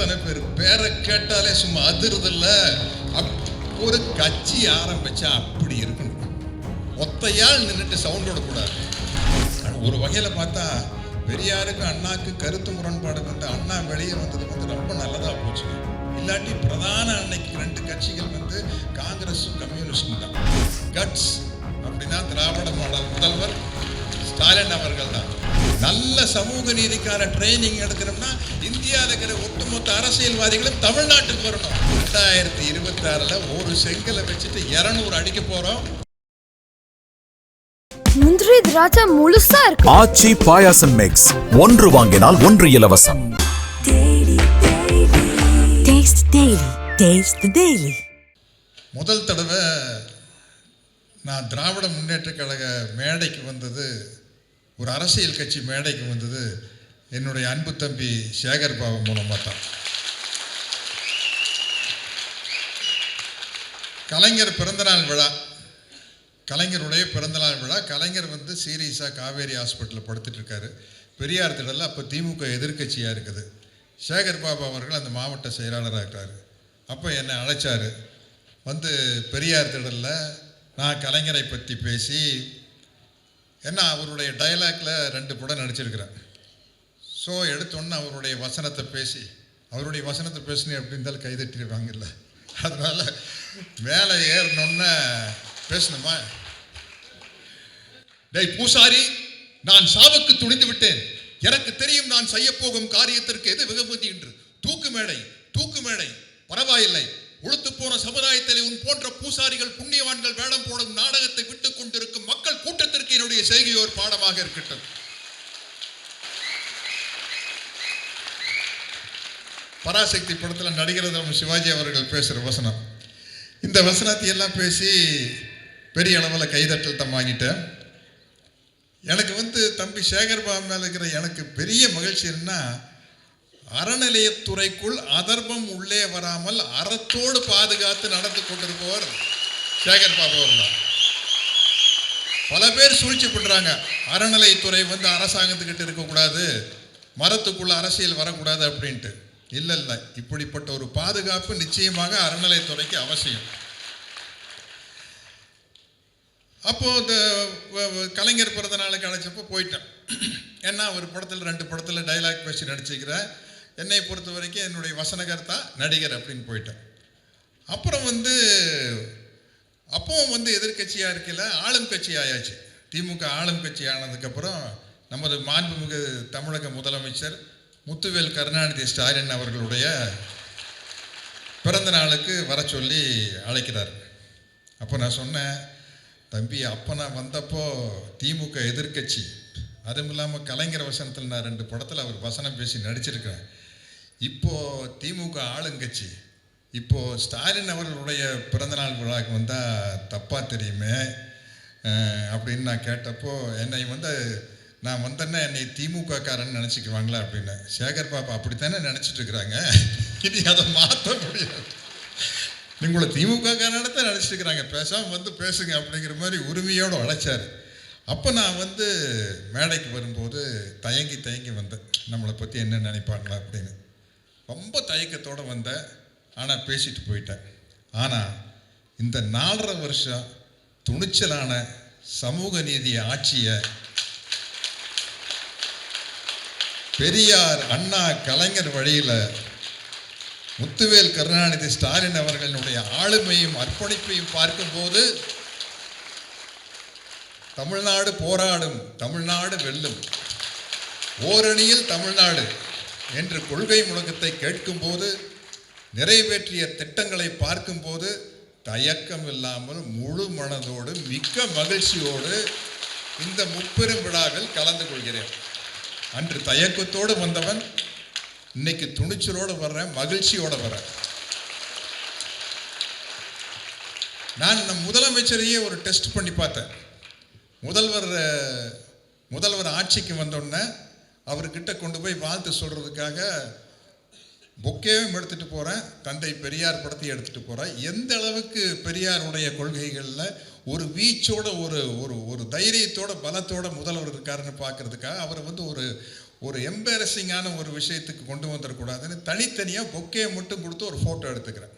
அத்தனை பேர் பேரை கேட்டாலே சும்மா அதிருதில்ல? அப்- ஒரு கட்சி ஆரம்பிச்சா அப்படி இருக்கணும். ஒத்தையால் நின்றுட்டு சவுண்ட் விடக்கூடாது ஒரு வகையில் பார்த்தா பெரியாருக்கும் அண்ணாக்கு கருத்து முரண்பாடு வந்து அண்ணா வெளியே வந்தது வந்து ரொம்ப நல்லதாக போச்சு. இல்லாட்டி பிரதான அன்னைக்கு ரெண்டு கட்சிகள் வந்து காங்கிரஸும் கம்யூனிஸ்டும் தான். கட்ஸ் அப்படின்னா திராவிட மாடல் முதல்வர் ஸ்டாலின் அவர்கள் தான். நல்ல சமூக நீதிக்கான ட்ரைனிங் எடுக்கணும்னா இந்தியாவில் இருக்கிற ஒட்டுமொத்த அரசியல்வாதிகளும் தமிழ்நாட்டுக்கு வரணும். ரெண்டாயிரத்தி இருபத்தி ஆறுல ஒரு செங்கலை வச்சுட்டு இருநூறு அடிக்க போறோம். முந்திரி திராட்சை முழுசா இருக்கு. ஆச்சி பாயாசம் மிக்ஸ் ஒன்று வாங்கினால் ஒன்று இலவசம். Taste Daily. Taste the Daily. முதல் தடவை நான் திராவிட முன்னேற்றக் கழக மேடைக்கு வந்தது ஒரு அரசியல் கட்சி மேடைக்கு வந்தது என்னுடைய அன்பு தம்பி சேகர் பாபு மூலமாக தான். கலைஞர் பிறந்தநாள் விழா. கலைஞருடைய பிறந்தநாள் விழா. கலைஞர் வந்து சீரியஸாக காவேரி ஹாஸ்பிட்டலில் படுத்துட்டு இருக்காரு பெரியார் திடலில் அப்போ திமுக எதிர்க்கட்சியாக இருக்குது. சேகர் பாபு அவர்கள் அந்த மாவட்ட செயலாளராக இருக்கிறாரு அப்போ என்னை அழைச்சாரு. வந்து பெரியார் திடலில் நான் கலைஞரை பற்றி பேசி ஏன்னா அவருடைய டைலாக்ல ரெண்டு படம் நடிச்சிருக்கிறேன் ஸோ எடுத்தோன்னே அவருடைய வசனத்தை பேசி அவருடைய வசனத்தை பேசினே எப்படி இருந்தாலும் கைதட்டிடுவாங்கல்ல அதனால மேலே ஏறினோன்னே பேசணுமா? டேய் பூசாரி நான் சாவுக்கு துணிந்து விட்டேன். எனக்கு தெரியும் நான் செய்ய போகும் காரியத்திற்கு எது வெகுமதி என்று. தூக்கு மேடை தூக்கு மேடை பரவாயில்லை. உளுத்து போன சமுதாயத்தில் உன் போன்ற பூசாரிகள் புண்ணியவான்கள் வேடம் போடும் நாடகத்தை விட்டுக் கொண்டிருக்கும் மக்கள் கூட்டத்திற்கு என்னுடைய செய்கை ஒரு பாடமாக இருக்கட்டும். பராசக்தி படத்தில் நடிகர் நம்ம சிவாஜி அவர்கள் பேசுகிற வசனம். இந்த வசனத்தை எல்லாம் பேசி பெரிய அளவில் கைதட்டல் தான் வாங்கிட்டேன். எனக்கு வந்து தம்பி சேகர்பாபு மேலே இருக்கிற எனக்கு பெரிய மகிழ்ச்சி என்ன அறநிலையத்துறைக்குள் அதர்மம் உள்ளே வராமல் அறத்தோடு பாதுகாத்து நடந்து கொண்டிருப்பவர் சேகர் பாபு அவர்கள். தான் பல பேர் சூழ்ச்சி பண்றாங்க அறநிலையத்துறை வந்து அரசாங்கத்துக்கிட்ட இருக்கக்கூடாது. மரத்துக்குள்ள அரசியல் வரக்கூடாது அப்படின்ட்டு. இல்லை இல்லை. இப்படிப்பட்ட ஒரு பாதுகாப்பு நிச்சயமாக அறநிலையத்துறைக்கு அவசியம். அப்போ இந்த கலைஞர் பிறந்த நாளுக்கு அழைச்சப்போ போயிட்டேன். ஏன்னா ஒரு படத்தில் ரெண்டு படத்தில் டைலாக் பேசி நடிச்சுக்கிறேன் என்னை பொறுத்த வரைக்கும் என்னுடைய வசனகர்த்தா நடிகர் அப்படின்னு போயிட்டேன். அப்புறம் வந்து அப்பவும் வந்து எதிர்க்கட்சியாக இருக்கல ஆளும் கட்சி ஆயாச்சு. திமுக ஆளும் கட்சி ஆனதுக்கப்புறம் நமது மாண்புமிகு தமிழக முதலமைச்சர் முத்துவேல் கருணாநிதி ஸ்டாலின் அவர்களுடைய பிறந்த நாளுக்கு வர சொல்லி அழைக்கிறார். அப்போ நான் சொன்னேன் தம்பி அப்போ நான் வந்தப்போ திமுக எதிர்க்கட்சி அதுவும் இல்லாமல் கலைஞர் வசனத்தில் நான் ரெண்டு படத்தில் அவர் வசனம் பேசி நடிச்சிருக்கிறேன். இப்போ திமுக ஆளுங்கட்சி இப்போ ஸ்டாலின் அவர்களுடைய பிறந்தநாள் விழாவுக்கு வந்தால் தப்பாக தெரியுமே அப்படின்னு நான் கேட்டப்போ என்னை வந்து நான் வந்தேன்னா என்னை திமுக காரன் நினச்சிக்குவாங்களா அப்படின்னு. சேகர் பாப்பா அப்படித்தானே நினச்சிட்டு இருக்கிறாங்க இனி அதை மாற்ற முடியாது. உங்களை திமுக தான் நினச்சிட்டு இருக்கிறாங்க பேசாமல் வந்து பேசுங்க அப்படிங்கிற மாதிரி உரிமையோடு அழைச்சார் அப்போ நான் வந்து மேடைக்கு வரும்போது தயங்கி தயங்கி வந்தேன். நம்மளை பற்றி என்ன நினைப்பாங்களா அப்படின்னு. ரொம்ப தயக்கத்தோடு வந்தேன் ஆனால் பேசிட்டு போயிட்டேன். ஆனால் இந்த நாலரை வருஷம் துணிச்சலான சமூக நீதி ஆட்சியை பெரியார் அண்ணா கலைஞர் வழியில் முத்துவேல் கருணாநிதி ஸ்டாலின் அவர்களினுடைய ஆளுமையும் அர்ப்பணிப்பையும் பார்க்கும்போது தமிழ்நாடு போராடும் தமிழ்நாடு வெல்லும். ஓரணியில் தமிழ்நாடு. என்று கொள்கை முழக்கத்தை கேட்கும்போது நிறைவேற்றிய திட்டங்களை பார்க்கும்போது தயக்கம் இல்லாமல் முழு மனதோடு மிக்க மகிழ்ச்சியோடு இந்த முப்பெரும் விழாவில் கலந்து கொள்கிறேன். அன்று தயக்கத்தோடு வந்தவன் இன்னைக்கு துணிச்சலோடு வர்றேன் மகிழ்ச்சியோடு வர்றேன். நான் நம் முதலமைச்சரையே ஒரு டெஸ்ட் பண்ணி பார்த்தேன். முதல்வர் முதல்வர் ஆட்சிக்கு வந்தோடனே அவர்கிட்ட கொண்டு போய் வாழ்த்து சொல்கிறதுக்காக பொக்கேவும் எடுத்துகிட்டு போகிறேன் தந்தை பெரியார் படத்தையும் எடுத்துகிட்டு போகிறேன் எந்த அளவுக்கு பெரியாருடைய கொள்கைகளில் ஒரு வீச்சோட ஒரு ஒரு ஒரு தைரியத்தோட பலத்தோட முதல்வர் இருக்காருன்னு பார்க்கறதுக்காக அவரை வந்து ஒரு ஒரு எம்பேரசிங்கான ஒரு விஷயத்துக்கு கொண்டு வந்துடக்கூடாதுன்னு தனித்தனியாக பொக்கையை மட்டும் கொடுத்து ஒரு ஃபோட்டோ எடுத்துக்கிறேன்.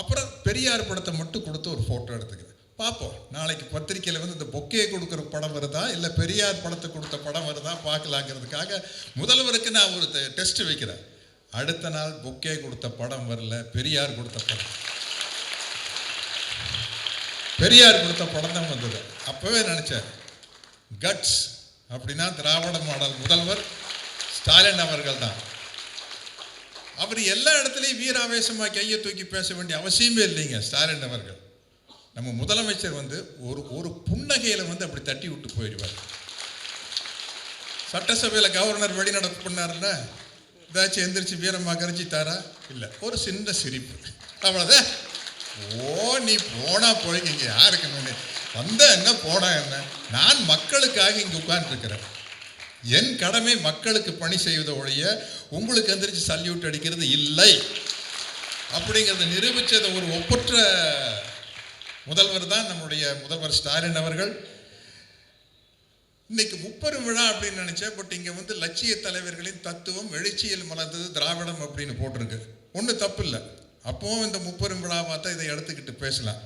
அப்புறம் பெரியார் படத்தை மட்டும் கொடுத்து ஒரு ஃபோட்டோ எடுத்துக்கிறேன். பார்ப்போம். நாளைக்கு பத்திரிக்கையில் வந்து இந்த பொக்கையை கொடுக்குற படம் வருதா? இல்லை பெரியார் படத்தை கொடுத்த படம் வருதா? பார்க்கலாங்கிறதுக்காக முதல்வருக்கு நான் ஒரு டெஸ்ட் வைக்கிறேன். அடுத்த நாள் பொக்கே கொடுத்த படம் வரல பெரியார் கொடுத்த படம். பெரியார் கொடுத்த படம் தான் வந்தது. அப்போவே நினச்சேன் கட்ஸ் அப்படின்னா திராவிட மாடல் முதல்வர் ஸ்டாலின் அவர்கள் தான். அவர் எல்லா இடத்துலையும் வீராவேசமாக கையை தூக்கி பேச வேண்டிய அவசியமே இல்லைங்க ஸ்டாலின் அவர்கள். நம்ம முதலமைச்சர் வந்து ஒரு ஒரு புன்னகையில் வந்து அப்படி தட்டி விட்டு போயிடுவார். சட்டசபையில் கவர்னர் வெளிநடப்பு பண்ணார்ல ஏதாச்சும் எந்திரிச்சு வீரமாக தாரா? இல்லை ஒரு சின்ன சிரிப்பு. அவ்வளோதான் ஓ நீ போனா போய்க்கிங்க யாருக்கு என்ன வந்த என்ன போனா என்ன? நான் மக்களுக்காக இங்கே உட்கார்ந்துருக்கிறேன். என் கடமை மக்களுக்கு பணி செய்வதை ஒழிய உங்களுக்கு எந்திரிச்சு சல்யூட் அடிக்கிறது இல்லை. அப்படிங்கிறத நிரூபித்ததை ஒரு ஒப்பற்ற முதல்வர் தான் நம்முடைய முதல்வர் ஸ்டாலின் அவர்கள். இன்னைக்கு முப்பெரும் விழா அப்படின்னு நினைச்சேன். பட் இங்க வந்து லட்சிய தலைவர்களின் தத்துவம் எழுச்சியில் மலர்ந்தது திராவிடம் அப்படின்னு போட்டிருக்கு. ஒன்றும் தப்பு இல்லை. அப்பவும் இந்த முப்பெரும் விழா பார்த்தா இதை எடுத்துக்கிட்டு பேசலாம்.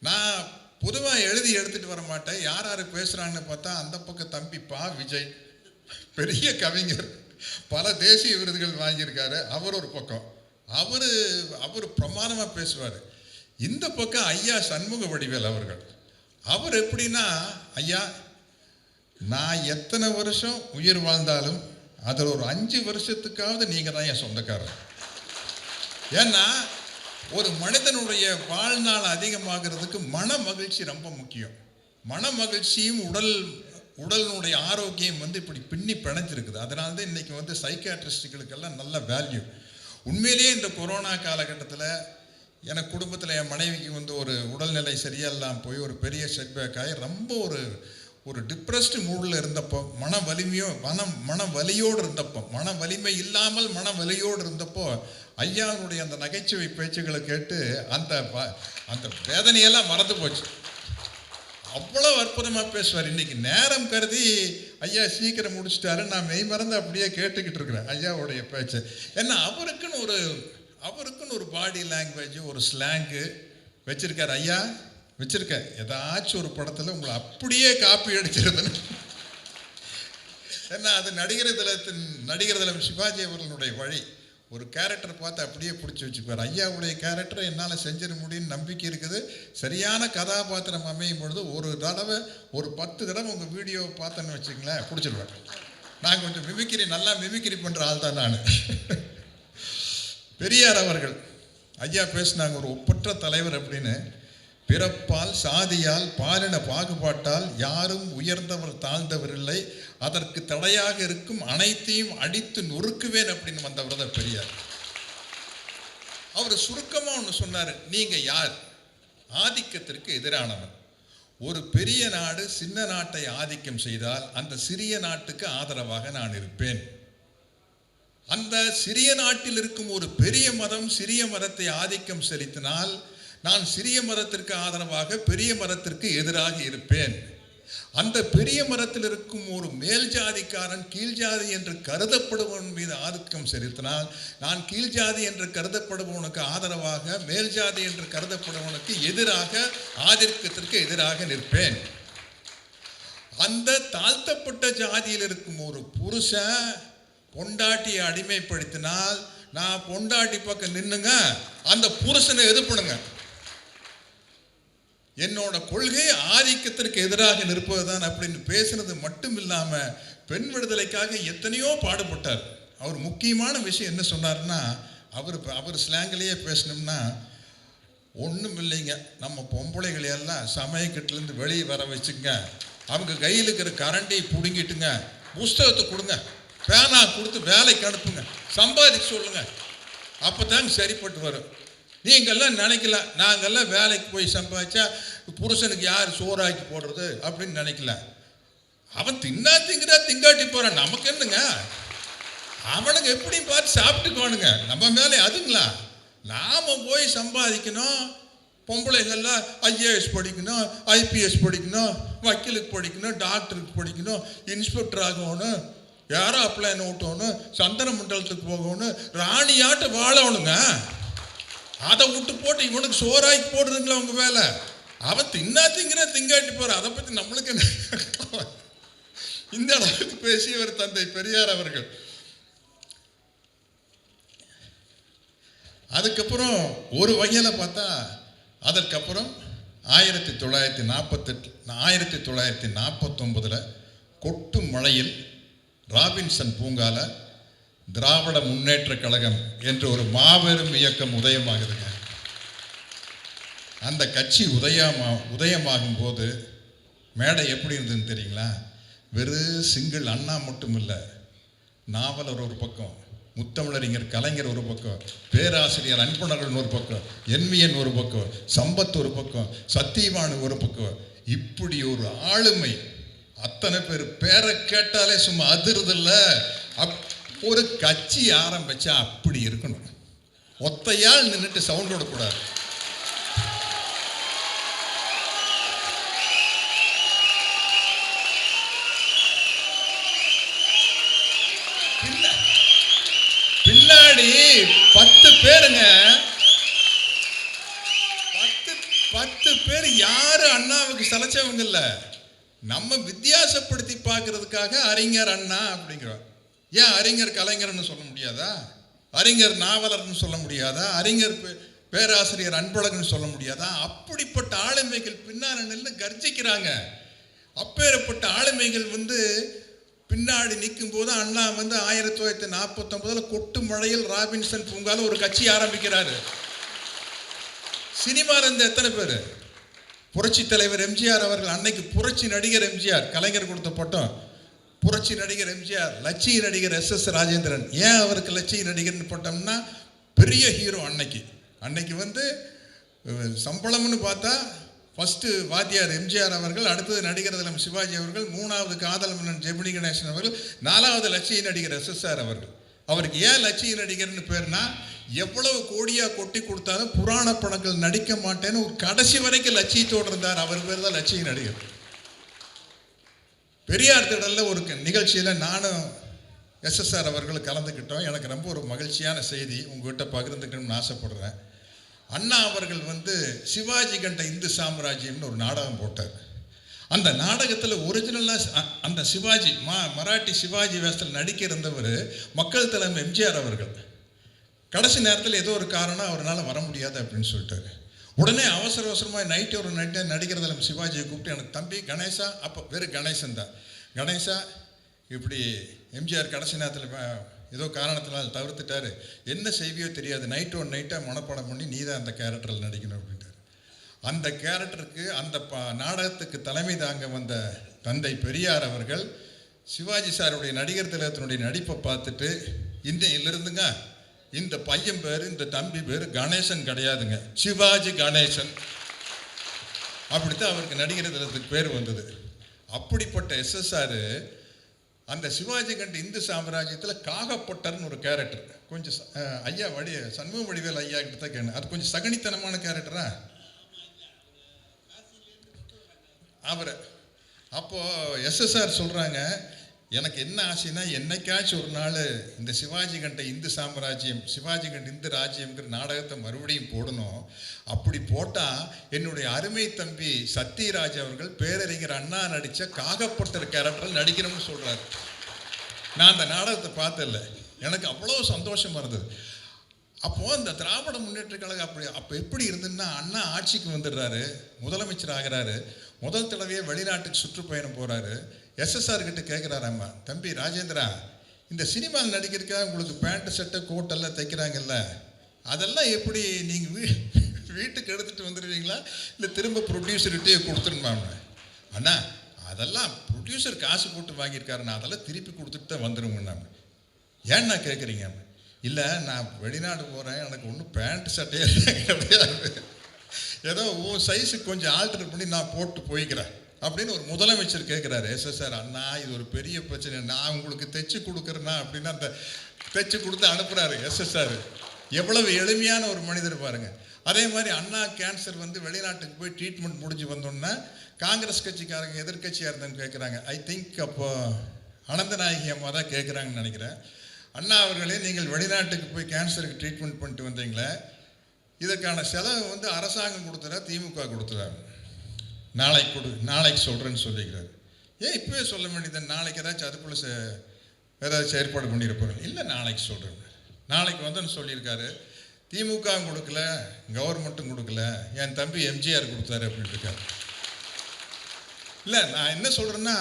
நான் பொதுவாக எழுதி எடுத்துட்டு வர மாட்டேன். யார் யார் பேசுகிறான்னு பார்த்தா அந்த பக்கம் தம்பி பா விஜய். பெரிய கவிஞர். பல தேசிய விருதுகள் வாங்கியிருக்காரு. அவர் ஒரு பக்கம். அவர் அவர் பிரமாதமாக பேசுவார். இந்த பக்கம் ஐயா சண்முக வடிவேல் அவர்கள். அவர் எப்படின்னா ஐயா நான் எத்தனை வருஷம் உயிர் வாழ்ந்தாலும் அதில் ஒரு அஞ்சு வருஷத்துக்காவது நீங்கள் தான் என் சொந்தக்காரர். ஏன்னா ஒரு மனிதனுடைய வாழ்நாள் அதிகமாகிறதுக்கு மன மகிழ்ச்சி ரொம்ப முக்கியம். மன மகிழ்ச்சியும் உடல் உடலினுடைய ஆரோக்கியம் வந்து இப்படி பின்னி பிணைஞ்சிருக்குது. அதனால தான் இன்றைக்கி வந்து சைக்காட்ரிஸ்டுகளுக்கெல்லாம் நல்ல வேல்யூ உண்மையிலேயே இந்த கொரோனா காலகட்டத்தில் எனக்கு குடும்பத்தில் என் மனைவிக்கு வந்து ஒரு உடல்நிலை சரியில்லாமல் போய் ஒரு பெரிய செட்பேக் ஆகி ரொம்ப ஒரு ஒரு டிப்ரெஸ்டு மூடில் இருந்தப்போ மன வலிமையோ மனம் மன வலியோடு இருந்தப்போ மன வலிமை இல்லாமல் மன வலியோடு இருந்தப்போ ஐயாவுடைய அந்த நகைச்சுவை பேச்சுகளை கேட்டு அந்த அந்த வேதனையெல்லாம் மறந்து போச்சு. அவ்வளோ அற்புதமாக பேசுவார். இன்னைக்கு நேரம் கருதி ஐயா சீக்கிரம் முடிச்சிட்டாரு. நான் மெய் மறந்து அப்படியே கேட்டுக்கிட்டு இருக்கிறேன் ஐயாவுடைய பேச்சு. ஏன்னா அவருக்குன்னு ஒரு அவருக்குன்னு ஒரு பாடி லாங்குவேஜ் ஒரு ஸ்லாங்கு வச்சுருக்கார். ஐயா வச்சுருக்கேன் ஏதாச்சும் ஒரு படத்தில் உங்களை அப்படியே காப்பி அடிச்சிருந்தேன் ஏன்னா அது நடிகர் தளத்தின் நடிகர் தளம் சிவாஜி அவர்களுடைய வழி. ஒரு கேரக்டர் பார்த்து அப்படியே பிடிச்சி வச்சுப்பார். ஐயாவுடைய கேரக்டரை என்னால் செஞ்சிட முடியும்னு நம்பிக்கை இருக்குது. சரியான கதாபாத்திரம் அமையும் பொழுது ஒரு தடவை ஒரு பத்து தடவை உங்கள் வீடியோவை பார்த்தேன்னு வச்சுங்களேன் பிடிச்சிருவேன். நான் கொஞ்சம் மிமிக்கிரி நல்லா மிமிக்கிரி பண்ணுற ஆள் தான் நான். பெரியார் அவர்கள் ஐயா பேசினாங்க ஒரு ஒப்பற்ற தலைவர் அப்படின்னு. பிறப்பால் சாதியால் பாலின பாகுபாட்டால் யாரும் உயர்ந்தவர் தாழ்ந்தவர் இல்லை. அதற்கு தடையாக இருக்கும் அனைத்தையும் அடித்து நொறுக்குவேன் அப்படின்னு வந்தவர் தான் பெரியார். அவர் சுருக்கமாக ஒன்று சொன்னார் நீங்கள் யார்? ஆதிக்கத்திற்கு எதிரானவர். ஒரு பெரிய நாடு சின்ன நாட்டை ஆதிக்கம் செய்தால் அந்த சிறிய நாட்டுக்கு ஆதரவாக நான் இருப்பேன். அந்த சிறிய நாட்டில் இருக்கும் ஒரு பெரிய மதம் சிறிய மதத்தை ஆதிக்கம் செலுத்தினால் நான் சிறிய மதத்திற்கு ஆதரவாக பெரிய மதத்திற்கு எதிராக இருப்பேன். அந்த பெரிய மரத்தில் இருக்கும் ஒரு மேல் ஜாதிக்காரன் கீழ் ஜாதி என்று கருதப்படுபவன் மீது ஆதிக்கம் செலுத்தினால் நான் கீழ் ஜாதி என்று கருதப்படுபவனுக்கு ஆதரவாக மேல் ஜாதி என்று கருதப்படுபவனுக்கு எதிராக ஆதிக்கத்திற்கு எதிராக நிற்பேன். அந்த தாழ்த்தப்பட்ட ஜாதியில் இருக்கும் ஒரு புருஷன் பொண்டாட்டியை அடிமைப்படுத்தினால் நான் பொண்டாட்டி பக்கம் நின்னுங்க அந்த புருஷனை எதிர்ப்புணுங்க என்னோட கொள்கை ஆதிக்கத்திற்கு எதிராக நிற்பதுதான் அப்படின்னு பேசுனது மட்டும் இல்லாமல் பெண் விடுதலைக்காக எத்தனையோ பாடுபட்டார். அவர் முக்கியமான விஷயம் என்ன சொன்னார்னா அவர் அவர் ஸ்லாங்கிலேயே பேசணும்னா ஒன்றும் இல்லைங்க. நம்ம பொம்பளைகளை எல்லாம் சமயக்கட்டிலேருந்து வெளியே வர வச்சுங்க அவங்க கையில் இருக்கிற கரண்டியை பிடுங்கிட்டுங்க. புஸ்தகத்தை கொடுங்க. பேனா கொடுத்து வேலைக்கு அனுப்புங்க. சம்பாதிக்க சொல்லுங்க. அப்போ தாங்க சரிப்பட்டு வரும். நீங்கள்லாம் நினைக்கல நாங்கள்லாம் வேலைக்கு போய் சம்பாதிச்சா புருஷனுக்கு யார் சோறாக்கி போடுறது அப்படின்னு நினைக்கல. அவன் தின்னா திங்கிறா திங்காட்டி போகிறான் நமக்கு என்னங்க? அவனுக்கு எப்படியும் பார்த்து சாப்பிட்டுக்கோனுங்க நம்ம மேலே அதுங்களா? நாம் போய் சம்பாதிக்கணும். பொம்பளைகள்லாம் ஐஏஎஸ் படிக்கணும் ஐபிஎஸ் படிக்கணும் வக்கீலுக்கு படிக்கணும் டாக்டருக்கு படிக்கணும் இன்ஸ்பெக்டர் ஆகணும். யாரோ அப்ளைன் விட்டோன்னு சந்தன மண்டலத்துக்கு போகணும் ராணியாட்டு வாழணுங்க அதை விட்டு போட்டு இவனுக்கு சோறாக்கி போடுறதுங்களா அவங்க வேலை? அவன் தின்னா திங்கிற திங்காட்டி போற அதை பத்தி நம்மளுக்கு என்ன இந்த அளவுக்கு பேசியவர் தந்தை பெரியார் அவர்கள். அதுக்கப்புறம் ஒரு வகையில் பார்த்தா அதற்கப்புறம் ஆயிரத்தி தொள்ளாயிரத்தி நாற்பத்தெட்டு ஆயிரத்தி தொள்ளாயிரத்தி நாற்பத்தொம்பதில் கொட்டு மழையில் ராபின்சன் பூங்கால திராவிட முன்னேற்ற கழகம் என்ற ஒரு மாபெரும் இயக்கம் உதயமாகுதுங்க அந்த கட்சி உதயமா உதயமாகும் போது மேடை எப்படி இருந்ததுன்னு தெரியுங்களா? வெறும் சிங்கிள் அண்ணா மட்டும் இல்லை நாவலர் ஒரு பக்கம் முத்தமிழறிஞர் கலைஞர் ஒரு பக்கம் பேராசிரியர் அன்புணர்கள் ஒரு பக்கம் என்மியன் ஒரு பக்கம் சம்பத் ஒரு பக்கம் சத்தியவான் ஒரு பக்கம். இப்படி ஒரு ஆளுமை அத்தனை பேர் பேரை கேட்டாலே சும்மா அதிருதில்ல. அப் ஒரு கட்சி ஆரம்பிச்சா அப்படி இருக்கணும். ஒத்தையால் நின்றுட்டு சவுண்ட் விடக்கூடாது பின்னாடி பத்து பேருங்க. பத்து பத்து பேர் யாரு அண்ணாவுக்கு சலைச்சவங்க இல்ல? நம்ம வித்தியாசப்படுத்தி பார்க்கறதுக்காக அறிஞர் அண்ணா அப்படிங்கிறோம் ஏன் அறிஞர் கலைஞர்னு சொல்ல முடியாதா? அறிஞர் நாவலர்னு சொல்ல முடியாதா? அறிஞர் பே- பேராசிரியர் அன்பழகன் சொல்ல முடியாதா? அப்படிப்பட்ட ஆளுமைகள் பின்னால் நின்று கர்ஜிக்கிறாங்க. அப்பேற்பட்ட ஆளுமைகள் வந்து பின்னாடி நிற்கும் போது அண்ணா வந்து ஆயிரத்தி தொள்ளாயிரத்தி நாற்பத்தொன்பதுல கொட்டு மழையில் ராபின்சன் பூங்கால ஒரு கட்சி ஆரம்பிக்கிறாரு. சினிமாவில் இருந்து எத்தனை பேர்? புரட்சி தலைவர் எம்ஜிஆர் அவர்கள் அன்னைக்கு புரட்சி நடிகர் எம்ஜிஆர் கலைஞர் கொடுத்த பட்டம். புரட்சி நடிகர் எம்ஜிஆர் லட்சிய நடிகர் எஸ் எஸ் ராஜேந்திரன். ஏன் அவருக்கு லட்சிய நடிகர்னு பட்டம்னா பெரிய ஹீரோ அன்னைக்கு. அன்னைக்கு வந்து சம்பளம்னு பார்த்தா ஃபஸ்ட்டு வாத்தியார் எம்ஜிஆர் அவர்கள் அடுத்தது நடிகர் திலம் சிவாஜி அவர்கள் மூணாவது காதல் மன்னன் ஜெமினி கணேசன் அவர்கள் நாலாவது லட்சிய நடிகர் எஸ்எஸ்ஆர் அவர்கள். அவருக்கு ஏன் லட்சிய நடிகர்னு பேர்னா எவ்வளவு கோடியா கொட்டி கொடுத்தாலும் புராண படங்கள் நடிக்க மாட்டேன்னு ஒரு கடைசி வரைக்கும் லட்சியத்தோடு இருந்தார். அவர் பேர் தான் லட்சிய நடிகர். பெரியார் திடலில் ஒரு நிகழ்ச்சியில் நானும் எஸ்எஸ்ஆர் அவர்கள் கலந்துக்கிட்டோம். எனக்கு ரொம்ப ஒரு மகிழ்ச்சியான செய்தி. உங்ககிட்ட பகிர்ந்துக்கணும்னு ஆசைப்படுறேன். அண்ணா அவர்கள் வந்து சிவாஜி கண்ட இந்து சாம்ராஜ்யம்னு ஒரு நாடகம் போட்டார். அந்த நாடகத்தில் ஒரிஜினலாக அந்த சிவாஜி மா மராட்டி சிவாஜி வேஷத்தில் நடிக்க இருந்தவர் மக்கள் தலைமை எம்ஜிஆர் அவர்கள். கடைசி நேரத்தில் ஏதோ ஒரு காரணம் அவரால் வர முடியாது அப்படின்னு சொல்லிட்டாரு. உடனே அவசர அவசரமாக நைட்டு ஒரு நைட்டு நம்ம சிவாஜியை கூப்பிட்டு எனக்கு தம்பி கணேசா அப்போ வெறும் கணேசன் தான். கணேசா இப்படி எம்ஜிஆர் கடைசி நேரத்தில் ஏதோ காரணத்தினால் தவிர்த்துட்டாரு. என்ன செய்வியோ தெரியாது. நைட்டு ஒன் நைட்டாக மனப்பாடம் பண்ணி நீ தான் அந்த கேரக்டரில் நடிக்கணும் அப்படின்ட்டார். அந்த கேரக்டருக்கு அந்த ப நாடகத்துக்கு தலைமை தாங்க வந்த தந்தை பெரியார் அவர்கள் சிவாஜி சாருடைய நடிகர் திலகத்தினுடைய நடிப்பை பார்த்துட்டு இன்னையிலிருந்துங்க இந்த பையன் பேர் இந்த தம்பி பேர் கணேசன் கிடையாதுங்க. சிவாஜி கணேசன். அப்படித்தான் அவருக்கு நடிகர் தினத்துக்கு பேர் வந்தது. அப்படிப்பட்ட எஸ்எஸ்ஆர் அந்த சிவாஜி கண்ட இந்து சாம்ராஜ்யத்தில் காகப்பட்டர்னு ஒரு கேரக்டர் கொஞ்சம் ஐயா வடி சண்முக வடிவேல் ஐயா கிட்ட தான் கேட்டேன். அது கொஞ்சம் சகனித்தனமான கேரக்டரா அவர். அப்போது எஸ்எஸ்ஆர் சொல்கிறாங்க எனக்கு என்ன ஆசைன்னா என்னைக்காச்சும் ஒரு நாள் இந்த சிவாஜி கண்ட இந்து சாம்ராஜ்யம் சிவாஜி கண்ட இந்து ராஜ்யம்ங்கிற நாடகத்தை மறுபடியும் போடணும். அப்படி போட்டால் என்னுடைய அருமை தம்பி சத்யராஜ் அவர்கள் பேரறிஞர் அண்ணா நடித்த காகப்பட்டர் கேரக்டரில் நடிக்கணும்னு சொல்கிறார் நான் அந்த நாடகத்தை பார்த்தல எனக்கு அவ்வளோ சந்தோஷமாக இருந்தது. அப்போது இந்த திராவிட முன்னேற்ற கழகம் அப்படி அப்போ எப்படி இருந்ததுன்னா அண்ணா ஆட்சிக்கு வந்துடுறாரு முதலமைச்சர் ஆகிறாரு. முதல் தடவையே வெளிநாட்டுக்கு சுற்றுப்பயணம் போகிறாரு எஸ்எஸ்ஆர் கிட்ட கேட்குறாராம்மா தம்பி ராஜேந்திரா இந்த சினிமாவில் நடிக்கிறதுக்காக உங்களுக்கு பேண்ட்டு சட்டை கோட்டெல்லாம் தைக்கிறாங்கல்ல அதெல்லாம் எப்படி நீங்கள் வீ வீட்டுக்கு எடுத்துகிட்டு வந்துடுவீங்களா இல்லை திரும்ப ப்ரொடியூசர்கிட்டயே கொடுத்துருமாம்ண்ணே அண்ணா அதெல்லாம் ப்ரொடியூசர் காசு போட்டு வாங்கியிருக்காரு நான் அதெல்லாம் திருப்பி கொடுத்துட்டு தான் வந்துடுங்கண்ணா ஏன்னா கேட்குறீங்க இல்லை நான் வெளிநாடு போகிறேன் எனக்கு ஒன்றும் பேண்ட் சட்டையே கிடையாது. ஏதோ உன் சைஸுக்கு கொஞ்சம் ஆல்டர் பண்ணி நான் போட்டு போய்க்கிறேன். அப்படின்னு ஒரு முதலமைச்சர் கேட்குறாரு எஸ்எஸ்ஆர் அண்ணா இது ஒரு பெரிய பிரச்சனை. நான் உங்களுக்கு தைச்சு கொடுக்குறேன்னா அப்படின்னு அந்த தைச்சு கொடுத்து அனுப்புகிறாரு எஸ்எஸ்ஆர் எவ்வளவு எளிமையான ஒரு மனிதர் பாருங்க. அதே மாதிரி அண்ணா கேன்சர் வந்து வெளிநாட்டுக்கு போய் ட்ரீட்மெண்ட் முடிஞ்சு வந்தோன்னா காங்கிரஸ் கட்சிக்காரங்க எதிர்க்கட்சியாக இருந்தவங்க கேட்குறாங்க ஐ திங்க் அப்போ அனந்தநாயகி அம்மா தான் கேட்குறாங்கன்னு நினைக்கிறேன். அண்ணா அவர்களே நீங்கள் வெளிநாட்டுக்கு போய் கேன்சருக்கு ட்ரீட்மெண்ட் பண்ணிட்டு வந்தீங்களே இதற்கான செலவு வந்து அரசாங்கம் கொடுத்துறா திமுக கொடுத்துறா நாளைக்கு கொடு நாளைக்கு சொல்கிறேன்னு சொல்லிக்கிறாரு. ஏன் இப்போவே சொல்ல வேண்டியது நாளைக்கு ஏதாச்சும் அதுக்குள்ளே செ ஏதாச்சும் ஏற்பாடு பண்ணியிருப்பாங்க இல்லை நாளைக்கு சொல்கிறேன் நாளைக்கு வந்தேன்னு சொல்லியிருக்காரு. திமுக கொடுக்கல கவர்மெண்ட்டும் கொடுக்கல. என் தம்பி எம்ஜிஆர் கொடுத்தாரு அப்படின்னு இருக்காரு. இல்லை நான் என்ன சொல்கிறேன்னா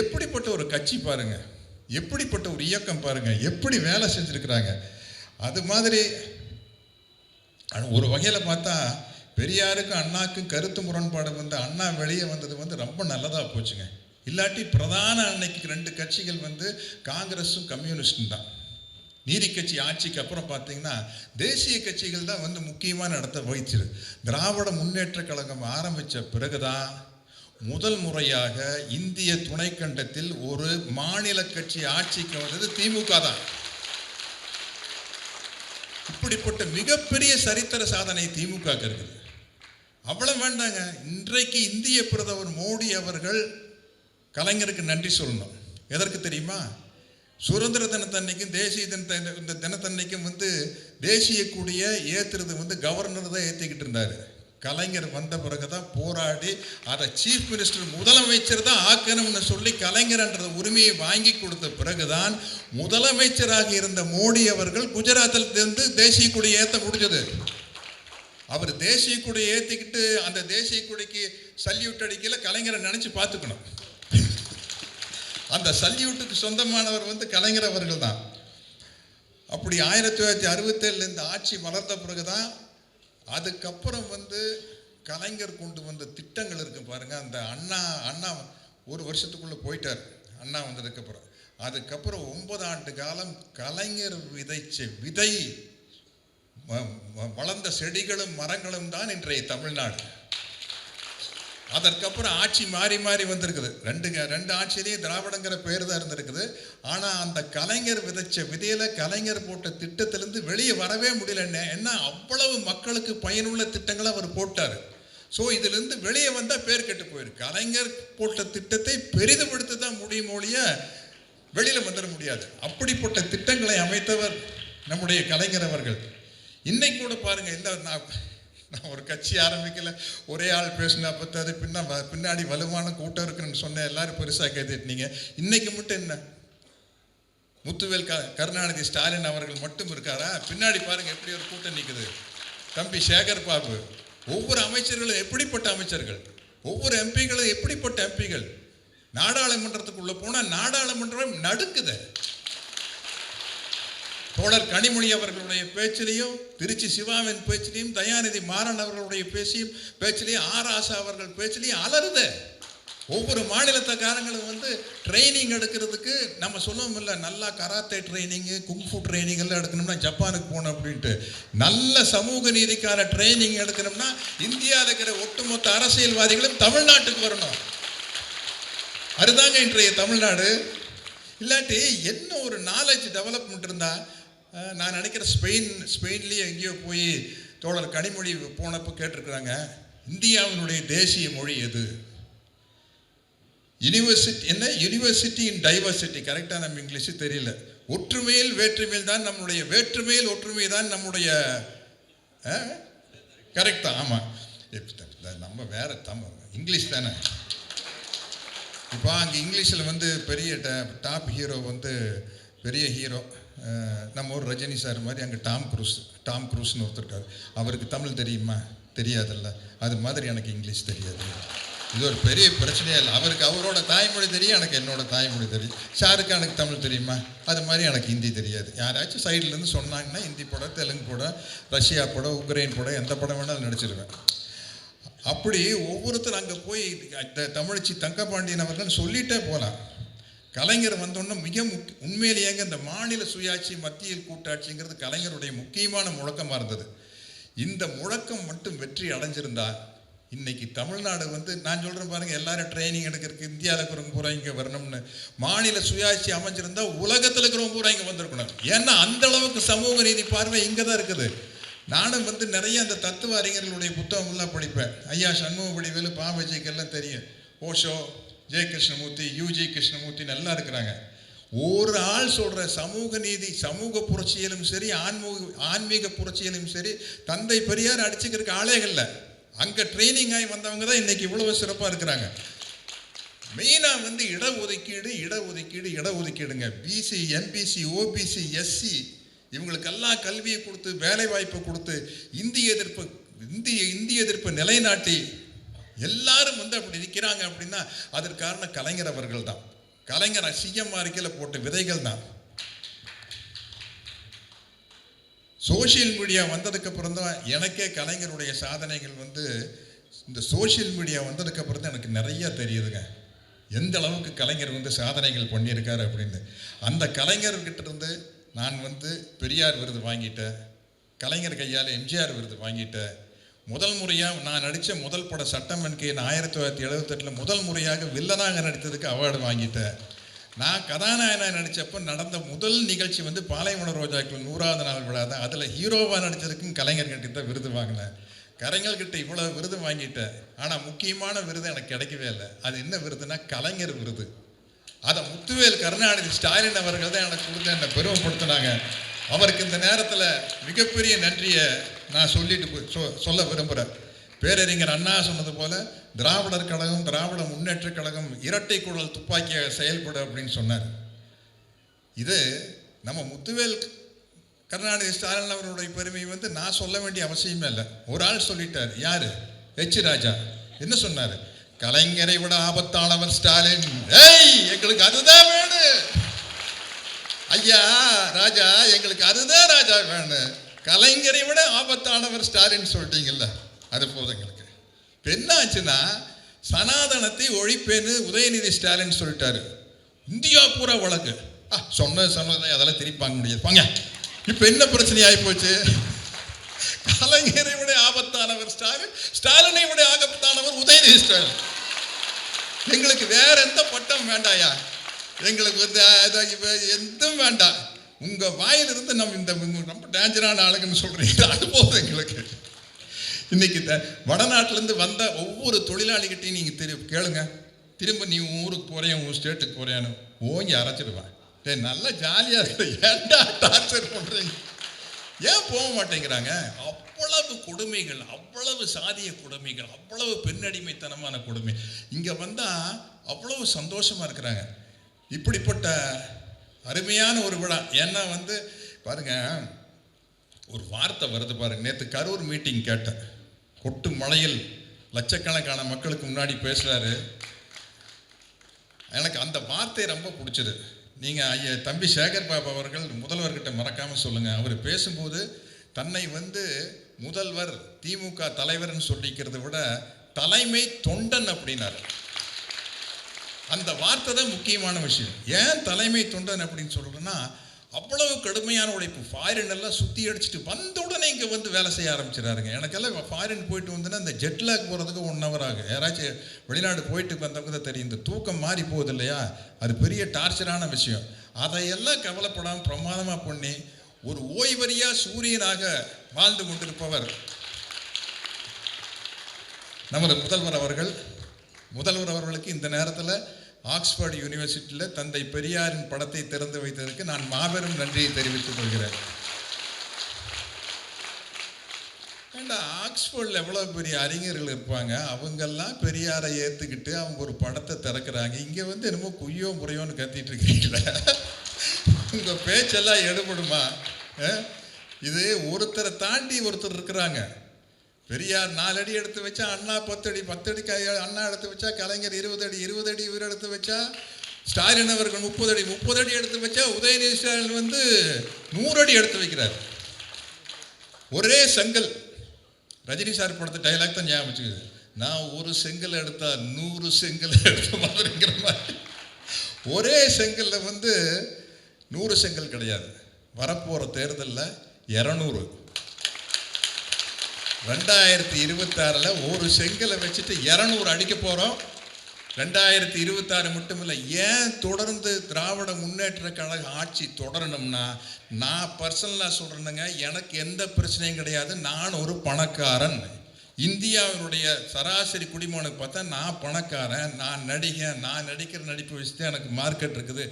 எப்படிப்பட்ட ஒரு கட்சி பாருங்க. எப்படிப்பட்ட ஒரு இயக்கம் பாருங்கள் எப்படி வேலை செஞ்சுருக்கிறாங்க. அது மாதிரி ஆனால் ஒரு வகையில் பார்த்தா பெரியாருக்கும் அண்ணாக்கும் கருத்து முரண்பாடு வந்து அண்ணா வெளியே வந்தது வந்து ரொம்ப நல்லதாக போச்சுங்க. இல்லாட்டி பிரதான அன்னைக்கு ரெண்டு கட்சிகள் வந்து காங்கிரஸும் கம்யூனிஸ்டும் தான். நீதி கட்சி ஆட்சிக்கு அப்புறம் பார்த்தீங்கன்னா தேசிய கட்சிகள் தான் வந்து முக்கியமான இடத்த வகிச்சிரு திராவிட முன்னேற்ற கழகம் ஆரம்பித்த பிறகுதான் முதல் முறையாக இந்திய துணைக்கண்டத்தில் ஒரு மாநில கட்சி ஆட்சிக்கு வந்தது திமுக தான். இப்படிப்பட்ட மிகப்பெரிய சரித்திர சாதனை திமுக இருக்குது. அவ்வளோ வேண்டாங்க. இன்றைக்கு இந்திய பிரதமர் மோடி அவர்கள் கலைஞருக்கு நன்றி சொல்லணும். எதற்கு தெரியுமா? சுதந்திர தினத்தன்னைக்கும் தேசிய தினத்த இந்த தினத்தன்னைக்கும் வந்து தேசிய கொடியை ஏற்றுறது வந்து கவர்னர் தான் ஏற்றிக்கிட்டு இருந்தார். கலைஞர் வந்த பிறகு தான் போராடி அதை சீஃப் மினிஸ்டர் முதலமைச்சர் தான் ஆக்கணும்னு சொல்லி கலைஞர்ன்ற உரிமையை வாங்கி கொடுத்த பிறகுதான் முதலமைச்சராக இருந்த மோடி அவர்கள் குஜராத்தில் இருந்து தேசிய கொடி ஏற்ற முடிஞ்சது. அவர் தேசிய கொடி ஏற்றிக்கிட்டு அந்த தேசிய கொடிக்கு சல்யூட் அடிக்கல கலைஞரை நினச்சி பார்த்துக்கணும். அந்த சல்யூட்டுக்கு சொந்தமானவர் வந்து கலைஞர் அவர்கள் தான். அப்படி ஆயிரத்தி தொள்ளாயிரத்தி அறுபத்தேழுல இந்த ஆட்சி வளர்ந்த பிறகு தான் அதுக்கப்புறம் வந்து கலைஞர் கொண்டு வந்த திட்டங்கள் இருக்கு பாருங்கள் அந்த அண்ணா அண்ணா ஒரு வருஷத்துக்குள்ளே போயிட்டார். அண்ணா வந்ததுக்கப்புறம் அதுக்கப்புறம் ஒன்பது ஆண்டு காலம் கலைஞர் விதைச்ச விதை வளர்ந்த செடிகளும் மரங்களும் தான் இன்றைய தமிழ்நாடு. அதற்கப்புறம் ஆட்சி மாறி மாறி வந்திருக்குது. ரெண்டுங்க ரெண்டு ஆட்சியிலையும் திராவிடங்கிற பேர் தான் இருந்திருக்குது. ஆனால் அந்த கலைஞர் விதைச்ச விதையில கலைஞர் போட்ட திட்டத்திலேருந்து வெளியே வரவே முடியலன்னு என்ன அவ்வளவு மக்களுக்கு பயனுள்ள திட்டங்களை அவர் போட்டார். ஸோ இதுலேருந்து வெளியே வந்தால் பேர் கெட்டு போயிருக்கு கலைஞர் போட்ட திட்டத்தை பெரிதப்படுத்த தான் முடியும் ஒழிய வெளியில் வந்துட முடியாது. அப்படிப்பட்ட திட்டங்களை அமைத்தவர் நம்முடைய கலைஞர் அவர்கள். இன்னைக்கு கூட பாருங்கள் இந்த நான் நான் ஒரு கட்சி ஆரம்பிக்கல. ஒரே ஆள் பேசினா பத்தாது. பின்ன வ- பின்னாடி வலுவான கூட்டம் இருக்குன்னு சொன்னேன். எல்லாரும் பெருசாக கேட்டுட்டீங்க. இன்னைக்கு மட்டும் என்ன? முத்துவேல் க கருணாநிதி ஸ்டாலின் அவர்கள் மட்டும் இருக்காரா? பின்னாடி பாருங்க எப்படி ஒரு கூட்டம் நிற்குது தம்பி சேகர் பாபு ஒவ்வொரு அமைச்சர்களும் எப்படிப்பட்ட அமைச்சர்கள்? ஒவ்வொரு எம்பிகளும் எப்படிப்பட்ட எம்பிகள்? நாடாளுமன்றத்துக்குள்ள போனால் நாடாளுமன்றம் நடுக்குது. தோழர் கனிமொழி அவர்களுடைய பேச்சிலையும் திருச்சி சிவாவின் பேச்சிலையும் தயாநிதி மாறன் அவர்களுடைய பேசியும் பேச்சிலையும் ஆர் ஆசா அவர்கள் பேச்சிலையும் அலருது ஒவ்வொரு மாநிலத்தக்காரங்களும் வந்து ட்ரைனிங் எடுக்கிறதுக்கு நம்ம சொல்லவும் இல்லை நல்லா கராத்தே ட்ரைனிங்கு குங்ஃபு ட்ரைனிங் எல்லாம் எடுக்கணும்னா ஜப்பானுக்கு போகணும் அப்படின்ட்டு. நல்ல சமூக நீதிக்கான ட்ரைனிங் எடுக்கணும்னா இந்தியாவில் இருக்கிற ஒட்டுமொத்த அரசியல்வாதிகளும் தமிழ்நாட்டுக்கு வரணும். அதுதாங்க இன்றைய தமிழ்நாடு. இல்லாட்டி என்ன ஒரு நாலேஜ் டெவலப்மெண்ட் இருந்தால் நான் நினைக்கிறேன் ஸ்பெயின் ஸ்பெயின்லேயே எங்கேயோ போய் தோழர் கனிமொழி போனப்போ கேட்டிருக்கிறாங்க இந்தியாவினுடைய தேசிய மொழி எது? யூனிவர்சிட்டி என்ன? யூனிவர்சிட்டி இன் டைவர்சிட்டி கரெக்டாக நம்ம இங்கிலீஷு தெரியல. ஒற்றுமையில் வேற்றுமையில் தான் நம்முடைய வேற்றுமையில் ஒற்றுமை தான் நம்முடைய கரெக்ட் தான். ஆமாம் நம்ம வேற தமிழ் இங்கிலீஷ் தானே. இப்போ அங்கே இங்கிலீஷில் வந்து பெரிய டாப் ஹீரோ வந்து பெரிய ஹீரோ நம்ம ஒரு ரஜினி சார் மாதிரி அங்கே டாம் குரூஸ் டாம் குரூஸ்னு ஒருத்தர் அவருக்கு தமிழ் தெரியுமா? தெரியாதுல்ல. அது மாதிரி எனக்கு இங்கிலீஷ் தெரியாது. இது ஒரு பெரிய பிரச்சனையே இல்லை. அவருக்கு அவரோட தாய்மொழி தெரியும் எனக்கு என்னோட தாய்மொழி தெரியும். சாருக்கு எனக்கு தமிழ் தெரியுமா? அது மாதிரி எனக்கு ஹிந்தி தெரியாது. யாராச்சும் சைட்லேருந்து சொன்னாங்கன்னா ஹிந்தி படம் தெலுங்கு படம் ரஷ்யா படம் உக்ரைன் படம் எந்த படம் வேணாலும் நடிச்சிருவேன். அப்படி ஒவ்வொருத்தர் அங்கே போய் த- தமிழச்சி தங்கபாண்டியன் அவர்கள் சொல்லிட்டே போகலாம் கலைஞர் வந்தோன்னே மிக முக் உண்மையிலேயேங்க இந்த மாநில சுயாட்சி மத்தியில் கூட்டாட்சிங்கிறது கலைஞருடைய முக்கியமான முழக்கமாக இருந்தது. இந்த முழக்கம் மட்டும் வெற்றி அடைஞ்சிருந்தா இன்னைக்கு தமிழ்நாடு வந்து நான் சொல்கிறேன் பாருங்கள் எல்லாரும் ட்ரைனிங் எடுக்கிறதுக்கு இந்தியாவில் இருக்கிறவங்க பூரா இங்கே வரணும்னு. மாநில சுயாட்சி அமைஞ்சிருந்தா உலகத்தில் இருக்கிறவங்க பூரா இங்கே வந்திருக்கணும். ஏன்னா அந்த அளவுக்கு சமூக நீதி பார்வை இங்கே தான் இருக்குது. நானும் வந்து நிறைய அந்த தத்துவ அறிஞர்களுடைய புத்தகங்கள்லாம் படிப்பேன். ஐயா சண்முக வடிவேலு பாபஜிக்கெல்லாம் தெரியும். ஓஷோ ஜெய கிருஷ்ணமூர்த்தி யூஜி கிருஷ்ணமூர்த்தி நல்லா இருக்கிறாங்க. ஒரு ஆள் சொல்கிற சமூக நீதி சமூக புரட்சியிலும் சரி ஆன்மீக ஆன்மீக புரட்சியிலும் சரி தந்தை பெரியார் அடிச்சுக்கிறதுக்கு ஆளே இல்லை. அங்கே ட்ரைனிங் ஆகி வந்தவங்க தான் இன்னைக்கு இவ்வளவு சிறப்பாக இருக்கிறாங்க. மெயினாக வந்து இடஒதுக்கீடு இடஒதுக்கீடு இடஒதுக்கீடுங்க. பிசி எம்பிசி ஓபிசி எஸ்சி இவங்களுக்கெல்லாம் கல்வியை கொடுத்து வேலை வாய்ப்பை கொடுத்து இந்திய எதிர்ப்பு இந்திய இந்திய எதிர்ப்பு நிலைநாட்டி எல்லாரும் வந்து அப்படி நிற்கிறாங்க அப்படின்னா அதற்கு காரணம் கலைஞர் அவர்கள் தான் கலைஞர் சிஎம் அறிக்கையில் போட்ட விதைகள் தான் சோஷியல் மீடியா வந்ததுக்கு அப்புறம் தான் எனக்கே கலைஞருடைய சாதனைகள் வந்து இந்த சோஷியல் மீடியா வந்ததுக்கு அப்புறம் தான் எனக்கு நிறைய தெரியுதுங்க. எந்த அளவுக்கு கலைஞர் வந்து சாதனைகள் பண்ணியிருக்காரு அப்படின்னு. அந்த கலைஞர்கிட்ட இருந்து நான் வந்து பெரியார் விருது வாங்கிட்டேன். கலைஞர் கையால் எம்ஜிஆர் விருது வாங்கிட்டேன். முதல் முறையாக நான் நடித்த முதல் பட சட்டம் என்கேன் ஆயிரத்தி தொள்ளாயிரத்தி எழுபத்தெட்டில் முதல் முறையாக வில்லனாக நடித்ததுக்கு அவார்டு வாங்கிட்டேன். நான் கதாநாயகனாக நடித்தப்போ நடந்த முதல் நிகழ்ச்சி வந்து பாலைவன ரோஜாக்கள் நூறாவது நாள் விழா தான். அதில் ஹீரோவாக நடித்ததுக்கும் கலைஞர்கிட்ட தான் விருது வாங்கினேன். கலைஞர்கிட்ட இவ்வளோ விருது வாங்கிட்டேன். ஆனால் முக்கியமான விருது எனக்கு கிடைக்கவே இல்லை. அது என்ன விருதுனா கலைஞர் விருது. அதை முத்துவேல் கருணாநிதி ஸ்டாலின் அவர்கள் தான் எனக்கு கொடுத்து என்னை பெருமைப்படுத்தினாங்க. அவருக்கு இந்த நேரத்தில் மிகப்பெரிய நன்றியை நான் சொல்லிட்டு போய் சொ- சொல்ல விரும்புகிறேன் பேரறிஞர் அண்ணா சொன்னது போல திராவிடர் கழகம் திராவிட முன்னேற்றக் கழகம் இரட்டை குழல் துப்பாக்கியாக செயல்பட அப்படின்னு சொன்னார். இது நம்ம முத்துவேல் கருணாநிதி ஸ்டாலின் அவருடைய பெருமை வந்து நான் சொல்ல வேண்டிய அவசியமே இல்லை. ஒரு ஆள் சொல்லிட்டார். யாரு? எச் ராஜா. என்ன சொன்னார்? கலைஞரை விட ஆபத்தானவர் ஸ்டாலின். ஏய் எங்களுக்கு அதுதான் வேணும். ஐயா ராஜா எங்களுக்கு அதுதான் ராஜா வேணும். கலைஞரை விட ஆபத்தானவர் ஸ்டாலின் சொல்லிட்டீங்கல்ல அது போதும் எங்களுக்கு. இப்போ சனாதனத்தை ஒழிப்பேன்னு உதயநிதி ஸ்டாலின் சொல்லிட்டாரு. இந்தியா பூரா வழக்கு. ஆ சொன்ன சொன்னதை அதெல்லாம் திரிப்பாங்க முடியாது. வாங்க இப்போ என்ன பிரச்சனை ஆகி போச்சு? கலைஞரை விட ஆபத்தானவர் ஸ்டாலின் ஸ்டாலினை விட ஆபத்தானவர் உதயநிதி ஸ்டாலின். எங்களுக்கு வேற எந்த பட்டம் வேண்டாயா? எங்களுக்கு வந்து அத- எதுவும் வேண்டாம் உங்கள் வாயிலிருந்து நம்ம இந்த ரொம்ப டேஞ்சரான ஆளுங்கன்னு சொல்கிறீங்க அது போதும் எங்களுக்கு. இன்னைக்கு த- வடநாட்டிலேருந்து வந்த ஒவ்வொரு தொழிலாளிகிட்டையும் நீங்கள் திரு கேளுங்க. திரும்ப நீ ஊருக்கு போகிறேன் உன் ஸ்டேட்டுக்கு போகிறேன்னு ஓங்கி அரைச்சிடுவேன். டே நல்லா ஜாலியாக இருக்கிற ஏன்டா டார்ச்சர் பண்ணுறீங்க ஏன் போக மாட்டேங்கிறாங்க? அவ்வளவு கொடுமைகள் அவ்வளவு சாதிய கொடுமைகள் அவ்வளவு பெண்ணடிமைத்தனமான கொடுமை. இங்கே வந்தால் அவ்வளவு சந்தோஷமாக இருக்கிறாங்க. இப்படிப்பட்ட அருமையான ஒரு விழா. ஏன்னா வந்து பாருங்க ஒரு வார்த்தை வருது பாருங்க. நேற்று கரூர் மீட்டிங் கேட்டேன். கொட்டு மலையில் லட்சக்கணக்கான மக்களுக்கு முன்னாடி பேசுகிறாரு எனக்கு அந்த வார்த்தை ரொம்ப பிடிச்சது. நீங்கள் ஐயா தம்பி சேகர் பாபு அவர்கள் முதல்வர்கிட்ட மறக்காமல் சொல்லுங்கள் அவர் பேசும்போது தன்னை வந்து முதல்வர் திமுக தலைவர்னு சொல்லிக்கிறத விட தலைமை தொண்டன் அப்படின்னாரு. அந்த வார்த்தை தான் முக்கியமான விஷயம். ஏன் தலைமை தொண்டன் அப்படின்னு சொல்கிறேன்னா அவ்வளவு கடுமையான உழைப்பு. ஃபாரின் எல்லாம் சுற்றி அடிச்சுட்டு வந்த உடனே இங்கே வந்து வேலை செய்ய ஆரம்பிச்சிடாருங்க எனக்கெல்லாம் ஃபாரின் போயிட்டு வந்தோன்னா இந்த ஜெட்லாக் போகிறதுக்கு ஒன் ஹவர் ஆகும். யாராச்சும் வெளிநாடு போயிட்டு வந்தவங்க தான் தெரியும். இந்த தூக்கம் மாறி போகுது இல்லையா? அது பெரிய டார்ச்சரான விஷயம். அதையெல்லாம் கவலைப்படாமல் பிரமாதமாக பண்ணி ஒரு ஓய்வறியாக சூரியனாக வாழ்ந்து கொண்டிருப்பவர் நமது முதல்வர் அவர்கள். முதல்வர் அவர்களுக்கு இந்த நேரத்தில் ஆக்ஸ்போர்டு யூனிவர்சிட்டியில் தந்தை பெரியாரின் படத்தை திறந்து வைத்ததற்கு நான் மாபெரும் நன்றியை தெரிவித்துக் கொள்கிறேன். ஏண்டா ஆக்ஸ்போர்டில் எவ்வளோ பெரிய அறிஞர்கள் இருப்பாங்க? அவங்கெல்லாம் பெரியாரை ஏற்றுக்கிட்டு அவங்க ஒரு படத்தை திறக்கிறாங்க. இங்கே வந்து என்னமோ குய்யோ முறையோன்னு கத்திட்டு இருக்கீங்களே. உங்கள் பேச்செல்லாம் எடுபடுமா? இது ஒருத்தரை தாண்டி ஒருத்தர் இருக்கிறாங்க. பெரியார் நாலடி எடுத்து வச்சா அண்ணா பத்து அடி பத்து அடி அண்ணா எடுத்து வச்சா கலைஞர் இருபது அடி இருபது அடி இவர் எடுத்து வச்சா ஸ்டாலின் அவர்கள் முப்பது அடி முப்பது அடி எடுத்து வச்சா உதயநிதி ஸ்டாலின் வந்து நூறு அடி எடுத்து வைக்கிறார். ஒரே செங்கல். ரஜினி சார் படத்தை டைலாக் தான் ஞாபகம் வச்சுக்குது. நான் ஒரு செங்கல் எடுத்தா நூறு செங்கல் எடுத்த மாதிரிங்கிற மாதிரி. ஒரே செங்கலில் வந்து நூறு செங்கல் கிடையாது. வரப்போகிற தேர்தலில் இரநூறு. ரெண்டாயிரத்தி இருபத்தாறில் ஒரு செங்கலை வச்சுட்டு இரநூறு அடிக்க போகிறோம் ரெண்டாயிரத்தி இருபத்தாறு மட்டும் இல்லை ஏன் தொடர்ந்து திராவிட முன்னேற்ற கழக ஆட்சி தொடரணும்னா நான் பர்சனலாக சொல்கிறேனுங்க எனக்கு எந்த பிரச்சனையும் கிடையாது நான் ஒரு பணக்காரன். இந்தியாவினுடைய சராசரி குடிமகனுக்கு பார்த்தா நான் பணக்காரன் நான் நடிகன் நான் நடிக்கிற நடிப்பு வச்சு தான் எனக்கு மார்க்கெட் இருக்குது.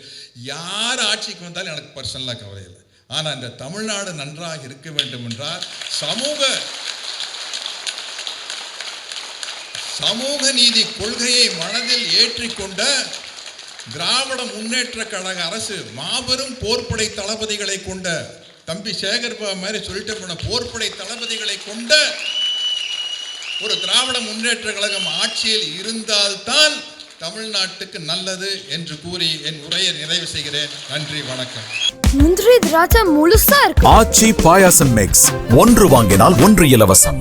யார் ஆட்சிக்கு வந்தாலும் எனக்கு பர்சனலாக கவலை இல்லை. ஆனால் இந்த தமிழ்நாடு நன்றாக இருக்க வேண்டும் என்றால் சமூக சமூக நீதி கொள்கையை மனதில் ஏற்றிக்கொண்ட திராவிட முன்னேற்ற கழக அரசு மாபெரும் போர்ப்படை தளபதிகளை கொண்ட தம்பி சேகர்பாபு மாதிரி சொல்லிட்டு போன போர்ப்படை தளபதிகளை கொண்ட ஒரு திராவிட முன்னேற்ற கழகம் ஆட்சியில் இருந்தால்தான் தமிழ்நாட்டுக்கு நல்லது என்று கூறி என் உரையை நிறைவு செய்கிறேன். நன்றி வணக்கம். முந்திரி திராட்சை முழுசா இருக்கு. ஆச்சி பாயாசம் மிக்ஸ் ஒன்று வாங்கினால் ஒன்று இலவசம்.